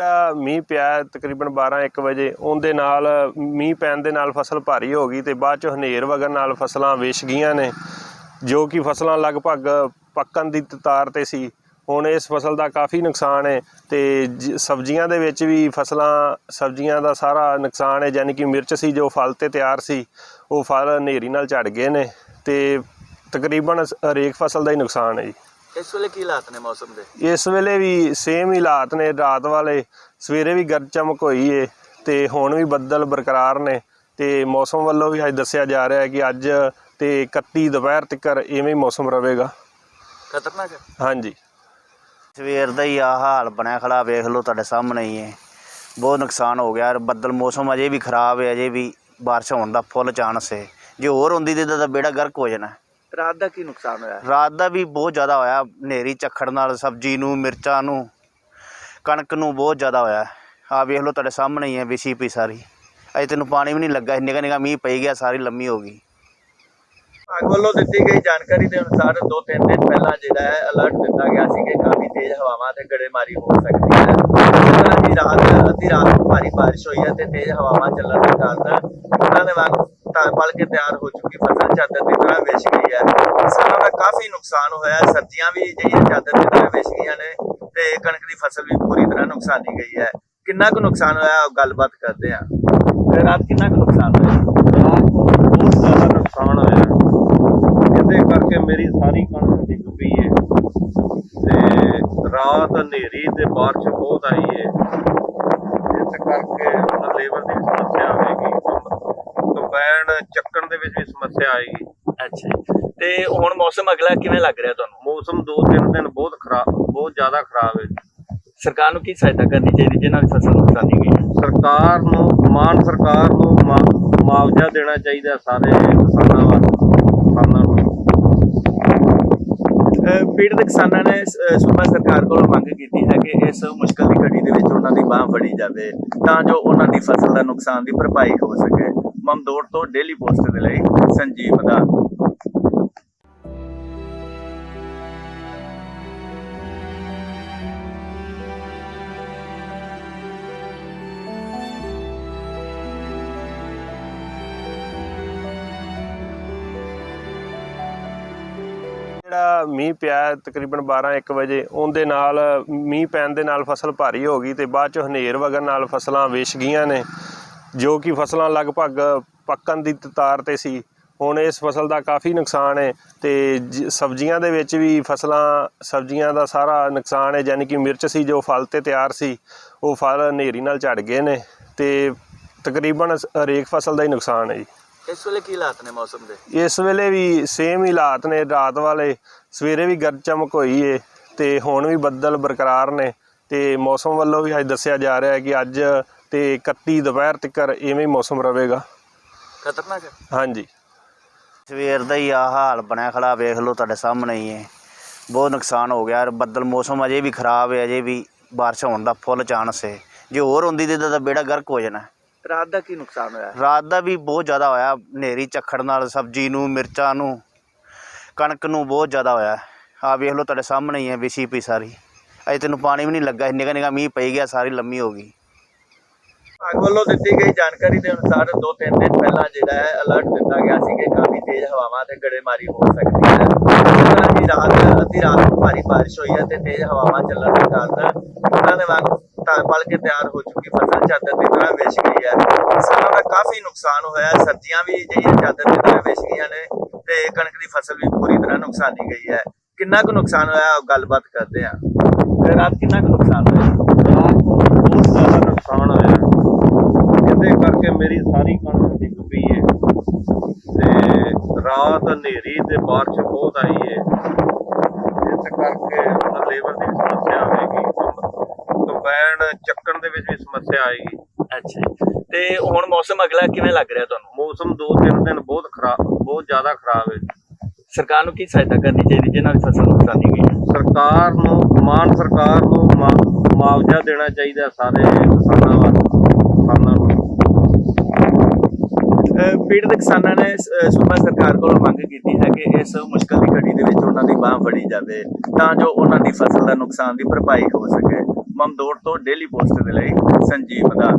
ਜਿਹੜਾ ਮੀਂਹ ਪਿਆ ਤਕਰੀਬਨ 12 1 ਵਜੇ, ਉਹਦੇ ਨਾਲ ਮੀਂਹ ਪੈਣ ਦੇ ਨਾਲ ਫਸਲ ਭਾਰੀ ਹੋ ਗਈ ਤੇ ਬਾਅਦ ਚ ਹਨੇਰ ਵਗਣ ਨਾਲ ਫਸਲਾਂ ਵਿਛ ਗਈਆਂ ਨੇ, ਜੋ ਕਿ ਫਸਲਾਂ ਲਗਭਗ ਪੱਕਣ ਦੀ ਤਾਰ ਤੇ ਸੀ। ਹੁਣ ਇਸ ਫਸਲ ਦਾ ਕਾਫੀ ਨੁਕਸਾਨ ਹੈ ਤੇ ਸਬਜ਼ੀਆਂ ਦੇ ਵਿੱਚ ਵੀ ਫਸਲਾਂ, ਸਬਜ਼ੀਆਂ ਦਾ ਸਾਰਾ ਨੁਕਸਾਨ ਹੈ ਯਾਨੀ ਕਿ ਮਿਰਚ ਸੀ ਜੋ ਫਲ ਤੇ ਤਿਆਰ ਸੀ, ਉਹ ਫਲ ਹਨੇਰੀ ਨਾਲ ਝੜ ਗਏ ਨੇ ਤੇ ਤਕਰੀਬਨ ਹਰੇਕ ਫਸਲ ਦਾ ਹੀ ਨੁਕਸਾਨ ਹੈ ਜੀ। ਇਸ ਵੇਲੇ ਕੀ ਹਾਲਾਤ ਨੇ ਮੌਸਮ ਦੇ? ਇਸ ਵੇਲੇ ਵੀ ਸੇਮ ਹੀ ਹਾਲਾਤ ਨੇ ਰਾਤ ਵਾਲੇ। ਸਵੇਰੇ ਵੀ ਗਰਜ ਚਮਕ ਹੋਈ ਏ ਤੇ ਹੁਣ ਵੀ ਬੱਦਲ ਬਰਕਰਾਰ ਨੇ ਤੇ ਮੌਸਮ ਵੱਲੋਂ ਵੀ ਅੱਜ ਦੱਸਿਆ ਜਾ ਰਿਹਾ ਹੈ ਕਿ ਅੱਜ ਤੇ 31 ਦੁਪਹਿਰ ਤੱਕ ਇਵੇਂ ਹੀ ਮੌਸਮ ਰਹੇਗਾ। ਖਤਰਨਾਕ ਹੈ? ਹਾਂਜੀ। ਸਵੇਰ ਦਾ ਹੀ ਆ ਹਾਲ ਬਣਿਆ ਖੜਾ ਵੇਖ ਲਓ ਤੁਹਾਡੇ ਸਾਹਮਣੇ ਹੀ ਹੈ ਬਹੁਤ ਨੁਕਸਾਨ ਹੋ ਗਿਆ ਬੱਦਲ ਮੌਸਮ ਅਜੇ ਵੀ ਖਰਾਬ ਹੈ ਅਜੇ ਵੀ ਬਾਰਿਸ਼ ਹੋਣ ਦਾ ਫੁੱਲ ਚਾਂਸ ਹੈ ਜੇ ਹੋਰ ਹੁੰਦੀ ਤੇ ਤਾਂ ਬੇੜਾ ਗਰਕ ਹੋ ਜਾਣਾ। ਰਾਤ ਦਾ ਕੀ ਨੁਕਸਾਨ ਹੋਇਆ? ਰਾਤ ਦਾ ਵੀ ਬਹੁਤ ਜ਼ਿਆਦਾ ਹੋਇਆ। ਹਨੇਰੀ ਝੱਖੜ ਨਾਲ ਸਬਜ਼ੀ ਨੂੰ ਮਿਰਚਾਂ ਨੂੰ ਕਣਕ ਨੂੰ ਬਹੁਤ ਜ਼ਿਆਦਾ ਹੋਇਆ। ਆ ਵੇਖ ਲਓ ਤੁਹਾਡੇ ਸਾਹਮਣੇ ਹੀ ਹੈ ਵਿਛੀ ਪਈ ਸਾਰੀ। ਅਜੇ ਤੈਨੂੰ ਪਾਣੀ ਵੀ ਨਹੀਂ ਲੱਗਾ ਨਿਕਾ ਨਿਕਾ ਮੀਂਹ ਪਈ ਗਿਆ ਸਾਰੀ ਲੰਮੀ ਹੋ ਗਈ। ਵਿਭਾਗ ਵੱਲੋਂ ਦਿੱਤੀ ਗਈ ਜਾਣਕਾਰੀ ਦੇ ਅਨੁਸਾਰ ਦੋ ਤਿੰਨ ਦਿਨ ਪਹਿਲਾਂ ਜਿਹੜਾ ਹੈ ਅਲਰਟ ਦਿੱਤਾ ਗਿਆ ਸੀ ਕਿ ਕਾਫੀ ਤੇਜ਼ ਹਵਾਵਾਂ ਤੇ ਗੜੇਮਾਰੀ ਹੋ ਸਕਦੀ ਹੈ। ਤਰ੍ਹਾਂ ਦੀ ਰਾਤ ਅੱਧੀ ਰਾਤ ਨੂੰ ਭਾਰੀ ਬਾਰਿਸ਼ ਹੋਈ ਹੈ ਤੇ ਤੇਜ਼ ਹਵਾਵਾਂ ਚੱਲਣ ਦੇ ਕਾਰਨ ਉਹਨਾਂ ਦੇ ਵਾਂਗ ਪਲ ਕੇ ਤਿਆਰ ਹੋ ਚੁੱਕੀ ਫਸਲ ਚਾਦਰ ਦੀ ਤਰ੍ਹਾਂ ਵਿਛ ਗਈ ਹੈ। ਕਿਸਾਨਾਂ ਦਾ ਕਾਫੀ ਨੁਕਸਾਨ ਹੋਇਆ। ਸਬਜ਼ੀਆਂ ਵੀ ਜਿਹੜੀਆਂ ਚਾਦਰ ਦੀ ਤਰ੍ਹਾਂ ਵਿਛ ਗਈਆਂ ਨੇ ਤੇ ਕਣਕ ਦੀ ਫਸਲ ਵੀ ਪੂਰੀ ਤਰ੍ਹਾਂ ਨੁਕਸਾਨੀ ਗਈ ਹੈ। ਕਿੰਨਾ ਕੁ ਨੁਕਸਾਨ ਹੋਇਆ ਉਹ ਗੱਲਬਾਤ ਕਰਦੇ ਤੇ ਰਾਤ ਕਿੰਨਾ ਕੁ ਨੁਕਸਾਨ ਹੋਇਆ? ਰਾਤ ਨੂੰ ਬਹੁਤ ਜ਼ਿਆਦਾ ਨੁਕਸਾਨ ਹੋਇਆ। ਇਹਦੇ ਕਰਕੇ ਮੇਰੀ ਸਾਰੀ ਕਣਕ ਡਿੱਗ ਪਈ ਹੈ ਤੇ ਰਾਤ ਹਨੇਰੀ ਤੇ ਬਾਰਿਸ਼ ਬਹੁਤ ਆਈ ਹੈ ਇਸ ਕਰਕੇ ਹੁਣ ਲੇਬਰ ਦੀ ਸਮੱਸਿਆ ਹੋਵੇਗੀ ਚੱਕਣ ਦੇ ਵਿੱਚ ਵੀ ਸਮੱਸਿਆ ਆਏਗੀ ਅੱਛਾ। ਤੇ ਹੁਣ ਮੌਸਮ ਅਗਲਾ ਕਿਵੇਂ ਲੱਗ ਰਿਹਾ ਤੁਹਾਨੂੰ? ਮੌਸਮ 2-3 ਦਿਨ ਬਹੁਤ ਖਰਾਬ ਬਹੁਤ ਜ਼ਿਆਦਾ ਖਰਾਬ ਹੈ। ਸਰਕਾਰ ਨੂੰ ਕੀ ਸਹਾਇਤਾ ਕਰਨੀ ਚਾਹੀਦੀ ਜਿਨ੍ਹਾਂ ਦੀ ਫਸਲ ਨੁਕਸਾਨੀ ਗਈ ਹੈ? ਸਰਕਾਰ ਨੂੰ ਮਾਨ ਸਰਕਾਰ ਨੂੰ ਮੁਆ- ਮੁਆਵਜ਼ਾ ਦੇਣਾ ਚਾਹੀਦਾ ਸਾਰੇ ਕਿਸਾਨਾਂ ਵਾਸਤੇ ਕਿਸਾਨਾਂ ਨੂੰ। ਪੀੜਤ ਕਿਸਾਨਾਂ ਨੇ ਸੂਬਾ ਸਰਕਾਰ ਕੋਲੋਂ ਮੰਗ ਕੀਤੀ ਹੈ ਕਿ ਇਸ ਮੁਸ਼ਕਲ ਦੀ ਘੜੀ ਦੇ ਵਿੱਚ ਉਹਨਾਂ ਦੀ ਬਾਹ ਫੜੀ ਜਾਵੇ ਤਾਂ ਜੋ ਉਹਨਾਂ ਦੀ ਫਸਲ ਦਾ ਨੁਕਸਾਨ ਦੀ ਭਰਪਾਈ ਹੋ ਸਕੇ। ਮਮਦੋੜ ਤੋਂ ਡੇਲੀ ਪੋਸਟ ਦੇ ਲਈ ਸੰਜੀਵ ਦਾ। ਜਿਹੜਾ ਮੀਂਹ ਪਿਆ ਤਕਰੀਬਨ 12 1 ਵਜੇ, ਉਹਦੇ ਨਾਲ ਮੀਂਹ ਪੈਣ ਦੇ ਨਾਲ ਫਸਲ ਭਾਰੀ ਹੋ ਗਈ ਤੇ ਬਾਅਦ ਚ ਹਨੇਰ ਵਗਣ ਨਾਲ ਫਸਲਾਂ ਵਿਛ ਗਈਆਂ ਨੇ। ਜੋ ਕਿ ਫਸਲਾਂ ਲਗਭਗ ਪੱਕਣ ਦੀ ਤਾਰ ਤੇ ਸੀ ਹੁਣ ਇਸ ਫਸਲ ਦਾ ਕਾਫੀ ਨੁਕਸਾਨ ਹੈ ਤੇ ਸਬਜ਼ੀਆਂ ਦੇ ਵਿੱਚ ਵੀ ਫਸਲਾਂ ਸਬਜ਼ੀਆਂ ਦਾ ਸਾਰਾ ਨੁਕਸਾਨ ਹੈ ਯਾਨੀ ਕਿ ਮਿਰਚ ਸੀ ਜੋ ਫਲ ਤੇ ਤਿਆਰ ਸੀ ਉਹ ਫਲ ਹਨੇਰੀ ਨਾਲ ਝੜ ਗਏ ਨੇ ਤੇ ਤਕਰੀਬਨ ਹਰੇਕ ਫਸਲ ਦਾ ਹੀ ਨੁਕਸਾਨ ਹੈ ਜੀ। ਇਸ ਵੇਲੇ ਕੀ ਹਾਲਾਤ ਨੇ ਮੌਸਮ ਦੇ? ਇਸ ਵੇਲੇ ਵੀ ਸੇਮ ਹੀ ਹਾਲਾਤ ਨੇ ਰਾਤ ਵਾਲੇ ਸਵੇਰੇ ਵੀ ਗਰਜ ਚਮਕ ਹੋਈ ਏ ਤੇ ਹੁਣ ਵੀ ਬੱਦਲ ਬਰਕਰਾਰ ਨੇ ਤੇ ਮੌਸਮ ਵੱਲੋਂ ਵੀ ਅੱਜ ਦੱਸਿਆ ਜਾ ਰਿਹਾ ਹੈ ਕਿ ਅੱਜ ਤੇ 31 ਦੁਪਹਿਰ ਤੱਕ ਇਵੇਂ ਹੀ ਮੌਸਮ ਰਹੇਗਾ। ਖਤਰਨਾਕ ਹੈ। ਹਾਂਜੀ। ਸਵੇਰ ਦਾ ਹੀ ਆ ਹਾਲ ਬਣਿਆ ਖੜਾ ਵੇਖ ਲਓ ਤੁਹਾਡੇ ਸਾਹਮਣੇ ਹੀ ਹੈ। ਬਹੁਤ ਨੁਕਸਾਨ ਹੋ ਗਿਆ ਯਾਰ ਬੱਦਲ ਮੌਸਮ ਅਜੇ ਵੀ ਖਰਾਬ ਹੈ ਅਜੇ ਵੀ ਬਾਰਿਸ਼ ਹੋਣ ਦਾ ਫੁੱਲ ਚਾਂਸ ਹੈ। ਜੇ ਹੋਰ ਹੁੰਦੀ ਤੇ ਤਾਂ ਬੇੜਾ ਗਰਕ ਹੋ ਜਾਣਾ। ਰਾਤ ਦਾ ਕੀ ਨੁਕਸਾਨ ਹੋਇਆ? ਰਾਤ ਦਾ ਵੀ ਬਹੁਤ ਜ਼ਿਆਦਾ ਹੋਇਆ ਹਨੇਰੀ ਝੱਖੜ ਨਾਲ ਸਬਜ਼ੀ ਨੂੰ ਮਿਰਚਾਂ ਨੂੰ ਕਣਕ ਨੂੰ ਬਹੁਤ ਜ਼ਿਆਦਾ ਹੋਇਆ। ਆ ਵੇਖ ਲਓ ਤੁਹਾਡੇ ਸਾਹਮਣੇ ਹੀ ਹੈ ਵਿਛੀ ਪਈ ਸਾਰੀ। ਅਜੇ ਤੈਨੂੰ ਪਾਣੀ ਵੀ ਨਹੀਂ ਲੱਗਾ ਨਿਕਾ ਨਿਕਾ ਮੀਂਹ ਪਈ ਗਿਆ ਸਾਰੀ ਲੰਮੀ ਹੋ ਗਈ। ਵਿਭਾਗ ਵੱਲੋਂ ਦਿੱਤੀ ਗਈ ਜਾਣਕਾਰੀ ਦੇ ਅਨੁਸਾਰ ਦੋ ਤਿੰਨ ਦਿਨ ਪਹਿਲਾਂ ਜਿਹੜਾ ਹੈ ਅਲਰਟ ਦਿੱਤਾ ਗਿਆ ਸੀ ਕਿ ਕਾਫੀ ਤੇਜ਼ ਹਵਾਵਾਂ ਤੇ ਗੜੇਮਾਰੀ ਹੋ ਸਕਦੀ ਹੈ। ਜਿਸ ਦੀ ਰਾਤ, ਅੱਧੀ ਰਾਤ ਨੂੰ ਭਾਰੀ ਬਾਰਿਸ਼ ਹੋਈ ਹੈ ਤੇ ਤੇਜ਼ ਹਵਾਵਾਂ ਚੱਲਣ ਦੇ ਕਾਰਨ ਉਹਨਾਂ ਦੇ ਵਾਂਗ ਪਲ ਕੇ ਤਿਆਰ ਹੋ ਚੁੱਕੀ ਫਸਲ ਚਾਦਰ ਦੀ ਤਰ੍ਹਾਂ ਵੇਚ ਗਈ ਹੈ। ਕਿਸਾਨਾਂ ਦਾ ਕਾਫੀ ਨੁਕਸਾਨ ਹੋਇਆ ਸਬਜ਼ੀਆਂ ਵੀ ਜਿਹੜੀਆਂ ਚਾਦਰ ਦੀ ਤਰ੍ਹਾਂ ਵੇਚ ਗਈਆਂ ਨੇ ਤੇ ਕਣਕ ਦੀ ਫਸਲ ਵੀ ਪੂਰੀ ਤਰ੍ਹਾਂ ਨੁਕਸਾਨੀ ਗਈ ਹੈ। ਕਿੰਨਾ ਕੁ ਨੁਕਸਾਨ ਹੋਇਆ ਗੱਲਬਾਤ ਕਰਦੇ ਹਾਂ। ਤੇ ਰਾਤ ਕਿੰਨਾ ਕੁ ਨੁਕਸਾਨ ਹੋਇਆ ਰਾਤ ਨੂੰ ਬਹੁਤ ਜ਼ਿਆਦਾ ਨੁਕਸਾਨ ਹੋਇਆ ਇਹਦੇ ਕਰਕੇ ਮੇਰੀ ਸਾਰੀ ਕਣਕ ਡਿੱਗ ਪਈ ਹੈ ਤੇ ਰਾਤ ਹਨੇਰੀ ਤੇ ਬਾਰਿਸ਼ ਬਹੁਤ ਆਈ ਹੈ ਇਸ ਕਰਕੇ ਹੁਣ ਲੇਬਰ ਦੀ ਸਮੱਸਿਆ ਹੋਵੇਗੀ ਕੰਬਾਈਨ ਚੱਕਣ ਦੇ ਵਿੱਚ ਵੀ ਸਮੱਸਿਆ ਆਏਗੀ। ਅੱਛਾ। ਤੇ ਹੁਣ ਮੌਸਮ ਅਗਲਾ ਕਿਵੇਂ ਲੱਗ ਰਿਹਾ ਤੁਹਾਨੂੰ? ਮੌਸਮ 2-3 ਦਿਨ ਬਹੁਤ ਖਰਾਬ ਬਹੁਤ ਜ਼ਿਆਦਾ ਖਰਾਬ ਹੈ ਸਰਕਾਰ ਨੂੰ ਕੀ ਸਹਾਇਤਾ ਕਰਨੀ ਚਾਹੀਦੀ ਜਿਨ੍ਹਾਂ ਦੀ ਫਸਲ ਨੁਕਸਾਨੀ ਗਈ ਸਰਕਾਰ ਨੂੰ ਮਾਨ ਸਰਕਾਰ ਨੂੰ ਮੁਆ- ਮੁਆਵਜ਼ਾ ਦੇਣਾ ਚਾਹੀਦਾ ਸਾਰੇ ਕਿਸਾਨਾਂ ਵਾਸਤੇ ਕਿਸਾਨਾਂ ਨੂੰ ਅਹ ਪੀੜਤ ਕਿਸਾਨਾਂ ਨੇ ਸੂਬਾ ਸਰਕਾਰ ਕੋਲੋਂ ਮੰਗ ਕੀਤੀ ਹੈ ਕਿ ਇਸ ਮੁਸ਼ਕਲ ਦੀ ਘੜੀ ਦੇ ਵਿੱਚ ਉਹਨਾਂ ਦੀ ਬਾਹ ਫੜੀ ਜਾਵੇ ਤਾਂ ਜੋ ਉਹਨਾਂ ਦੀ ਫਸਲ ਦਾ ਨੁਕਸਾਨ ਦੀ ਭਰਪਾਈ ਹੋ ਸਕੇ। ਮਮਦੋੜ ਤੋਂ ਡੇਲੀ ਪੋਸਟ ਦੇ ਲਈ ਸੰਜੀਵ ਦਾ